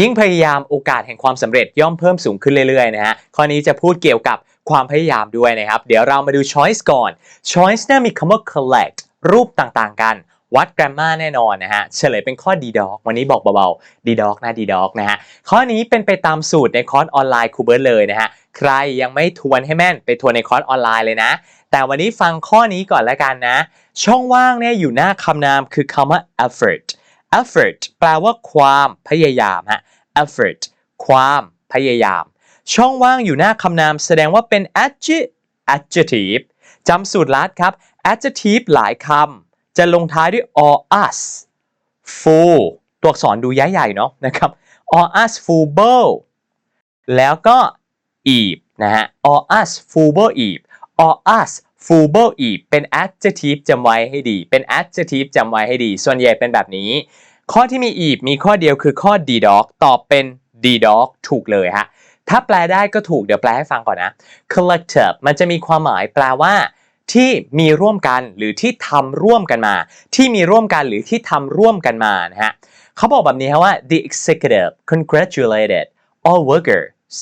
ยิ่งพยายามโอกาสแห่งความสำเร็จย่อมเพิ่มสูงขึ้นเรื่อยๆนะฮะข้อนี้จะพูดเกี่ยวกับความพยายามด้วยนะครับ เดี๋ยวเรามาดู choice ก่อน choice เนี่ยมีคำว่า collect รูปต่างๆ กันวัด grammar แน่นอนนะฮะ เฉลยเป็นข้อ d dog วันนี้บอกเบาๆ d dog นะ d dog นะฮะ ข้อนี้เป็นไปตามสูตรในคอร์สออนไลน์ครูเบิร์ตเลยนะฮะ ใครยังไม่ทวนให้แม่นไปทวนในคอร์สออนไลน์เลยนะ แต่วันนี้ฟังข้อนี้ก่อนแล้วกันนะ ช่องว่างเนี่ยอยู่หน้าคำนามคือคำว่า effort effort แปลว่าความพยายามฮะ effort ความพยายาม ช่องว่างอยู่หน้าคำนามแสดงว่าเป็น adjective adjective จำสูตรลัดครับ adjective หลายคำจะลงท้ายด้วย or us full ตัวอักษรดูใหญ่เนาะนะครับ or us full แล้วก็ eve นะฮะ or us full eve or us full eve เป็น adjective จำไว้ให้ดี เป็น adjective จำไว้ให้ดี ส่วนใหญ่เป็นแบบนี้ ข้อที่มี eve มีข้อเดียวคือข้อ d dog ตอบเป็น d dog ถูกเลยฮะ ถ้าแปลได้ก็ถูก เดี๋ยวแปลให้ฟังก่อนนะ collective มันจะมีความหมายแปลว่าที่มีร่วมกันหรือที่ทำร่วมกันมา ที่มีร่วมกันหรือที่ทำร่วมกันมานะฮะเขาบอกแบบนี้ครับว่า the executive congratulated all workers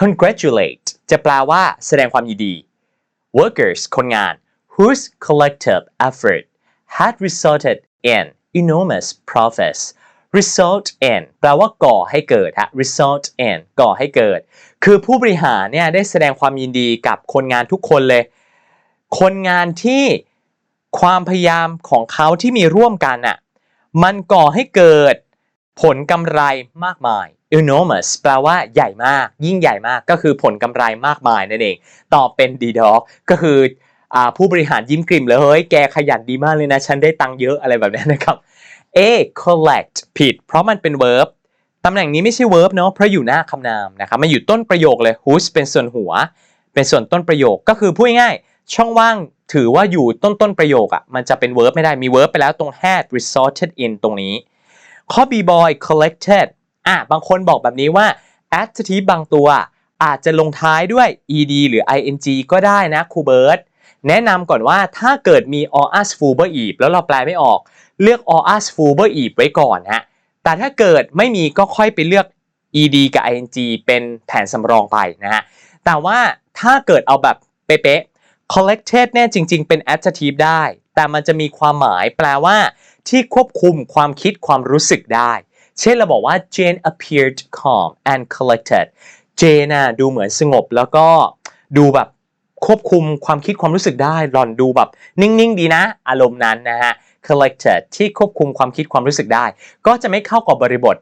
congratulate จะแปลว่าแสดงความยินดี workers คนงาน whose collective effort had resulted in enormous profits result in แปลว่าก่อให้เกิดฮะ result in ก่อให้เกิด คือผู้บริหารเนี่ยได้แสดงความยินดีกับคนงานทุกคนเลย คนงานที่ความพยายามของเขาที่มีร่วมกันอะมันก่อให้เกิดผลกำไรมากมาย enormous แปลว่าใหญ่มาก ยิ่งใหญ่มากก็คือผลกำไรมากมายนั่นเอง ตอบเป็นดีดอกก็คืออผู้บริหารยิ้มกลิ่มเลยเฮ้ยแกขยันดีมากเลยนะ ฉันได้ตังค์เยอะอะไรแบบนี้นะครับ A collect ผิด เพราะมันเป็น verb ตำแหน่งนี้ไม่ใช่ verb เนาะเพราะอยู่หน้าคำนามนะครับมันอยู่ต้นประโยคเลย whose เป็นส่วนหัว เป็นส่วนต้นประโยคก็คือพูดง่ายช่องว่างถือว่าอยู่ต้นต้นประโยคอะ่ะมันจะเป็น verb ไม่ได้มี verb ไปแล้วตรง had resulted in ตรงนี้ข้อ B boy collected อะบางคนบอกแบบนี้ว่า adjective บางตัว อาจจะลงท้ายด้วย ed หรือ ing ก็ได้นะครูเบิร์ตแนะนำก่อนว่าถ้าเกิดมี or us full verb แล้วเราแปลไม่ออก เลือก or us full verb ไว้ก่อนฮะแต่ถ้าเกิดไม่มีก็ค่อยไปเลือก ed กับ ing เป็นแผนสำรองไปนะฮะแต่ว่าถ้าเกิดเอาแบบเป๊ะ collected เนี่ยจริง ๆ เป็น adjective ได้ แต่มันจะมีความหมายแปลว่า ที่ควบคุมความคิดความรู้สึกได้ เช่นเราบอกว่า Jane appeared calm and collected Jane น่ะดูเหมือนสงบแล้วก็ดูแบบควบคุมความคิดความรู้สึกได้หล่อนดูแบบนิ่งๆ ดีนะ อารมณ์นั้นนะฮะ collected ที่ควบคุมความคิดความรู้สึกได้ ก็จะไม่เข้ากับบริบท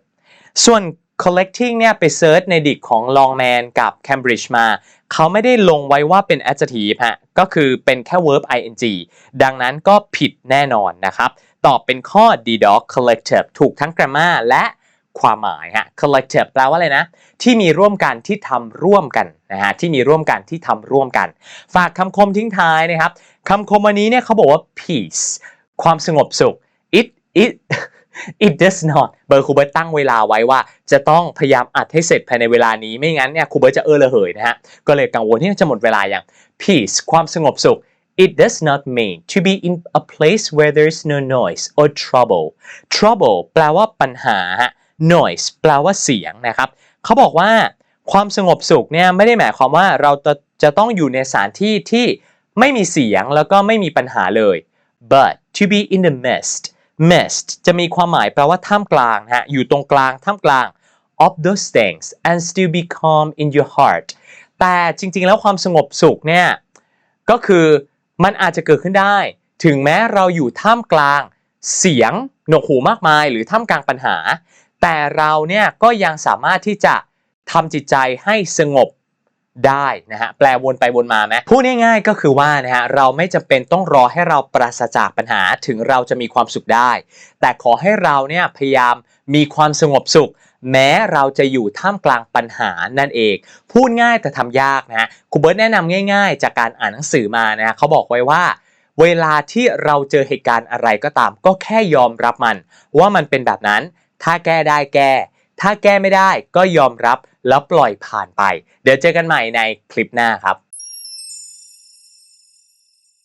ส่วน collecting เนี่ยไปเซิร์ชในดิกของ Longman กับ Cambridge มา เขาไม่ได้ลงไว้ว่าเป็น adjective ฮะ ก็คือเป็นแค่ verb ing ดังนั้นก็ผิดแน่นอนนะครับ ตอบเป็นข้อ d dog collective ถูกทั้ง grammar และความหมายฮะ collective แปลว่าอะไรนะ ที่มีร่วมกันที่ทำร่วมกันนะฮะ ที่มีร่วมกันที่ทำร่วมกัน ฝากคำคมทิ้งท้ายนะครับคำคมวันนี้เนี่ยเขาบอกว่า peace ความสงบสุข it it it does not เบอร์ครูเบิร์ตตั้งเวลาไว้ว่า จะต้องพยายามอัดให้เสร็จภายในเวลานี้ไม่งั้นเนี่ยครูเบิร์ตจะเออระเหยนะฮะ ก็เลยกังวลที่จะหมดเวลาอย่าง peace ความสงบสุข It does not mean to be in a place where there is no noise or trouble trouble แปลว่าปัญหา noise แปลว่าเสียงนะครับ เขาบอกว่าความสงบสุขเนี่ยไม่ได้หมายความว่าเราจะจะต้องอยู่ในสถานที่ที่ไม่มีเสียงแล้วก็ไม่มีปัญหาเลย but to be in the midst midst จะมีความหมายแปลว่าท่ามกลางฮะ อยู่ตรงกลางท่ามกลาง of those things and still be calm in your heart แต่จริงๆแล้วความสงบสุขเนี่ยก็คือ มันอาจจะเกิดขึ้นได้ ถึงแม้เราอยู่ท่ามกลางเสียงหนวกหูมากมาย หรือท่ามกลางปัญหา แต่เราเนี่ยก็ยังสามารถที่จะทำจิตใจให้สงบได้นะฮะแปลวนไปวนมาไหมพูดง่ายๆก็คือว่านะฮะเราไม่จำเป็นต้องรอให้เราปราศจากปัญหาถึงเราจะมีความสุขได้ แต่ขอให้เราเนี่ยพยายามมีความสงบสุข แม้เราจะอยู่ท่ามกลางปัญหานั่นเอง พูดง่ายแต่ทำยากนะฮะครูเบิร์ตแนะนำง่าย ๆ จากการอ่านหนังสือมานะฮะเขาบอกไว้ว่า เวลาที่เราเจอเหตุการณ์อะไรก็ตาม ก็แค่ยอมรับมัน ว่ามันเป็นแบบนั้น ถ้าแก้ได้แก้ ถ้าแก้ไม่ได้ก็ยอมรับแล้วปล่อยผ่านไป เดี๋ยวเจอกันใหม่ในคลิปหน้าครับ